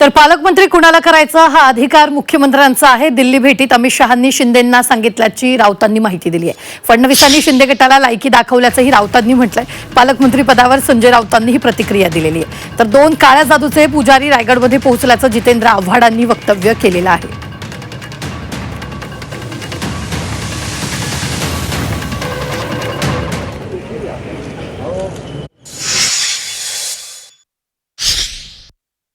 तर पालकमंत्री कुणाला करायचा हा अधिकार मुख्यमंत्र्यांचा आहे. दिल्ली भेटीत अमित शहांनी शिंदेंना सांगितल्याची राऊतांनी माहिती दिली आहे. फडणवीसांनी शिंदे गटाला लायकी दाखवल्याचंही राऊतांनी म्हटलंय. पालकमंत्री पदावर संजय राऊतांनी ही प्रतिक्रिया दिलेली आहे. तर दोन काळ्या जादूचे पुजारी रायगडमध्ये पोहोचल्याचं जितेंद्र आव्हाडांनी वक्तव्य केलेलं आहे.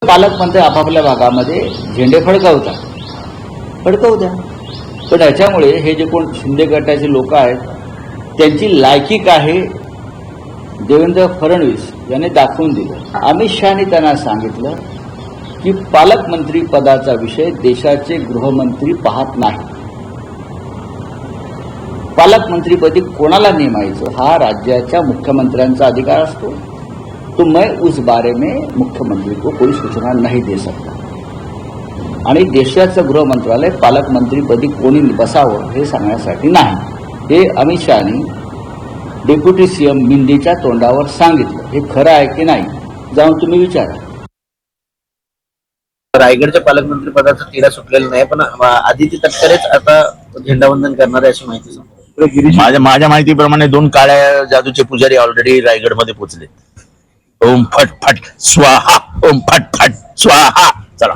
पालकमंत्री आपापल्या भागामध्ये झेंडे फडकावतात. फडकावू द्या पण याच्यामुळे हे जे कोण शिंदे गटाचे लोक आहेत त्यांची लायकी आहे देवेंद्र फडणवीस यांनी दाखवून दिलं. अमित शहाने त्यांना सांगितलं की पालकमंत्री पदाचा विषय देशाचे गृहमंत्री पाहत नाही. पालकमंत्रीपदी कोणाला नेमायचं हा राज्याच्या मुख्यमंत्र्यांचा अधिकार असतो. तो मैं उस बारे में मुख्यमंत्री को कोई सूचना नहीं दे सकता। आणि देशाचं गृह मंत्रालय पालकमंत्रीपदी कोणी बसावं हे सांगण्यासाठी नाही. हे अमित शहानी डेप्युटी सीएम मिंदीच्या तोंडावर सांगितलं. हे खरं आहे की नाही जाऊन तुम्ही विचारा. रायगडच्या पालकमंत्री पदाचा तिढा सुटलेला नाही पण आदिती तटकरेच आता झेंडावंदन करणार आहे अशी माहिती. माझ्या माझ्या माहितीप्रमाणे दोन काळ्या जादूचे पुजारी ऑलरेडी रायगडमध्ये पोहोचले ఓం ఫట్ ఫట్ స్వాహ ఓం ఫట్ ఫట్ స్వాహ. चला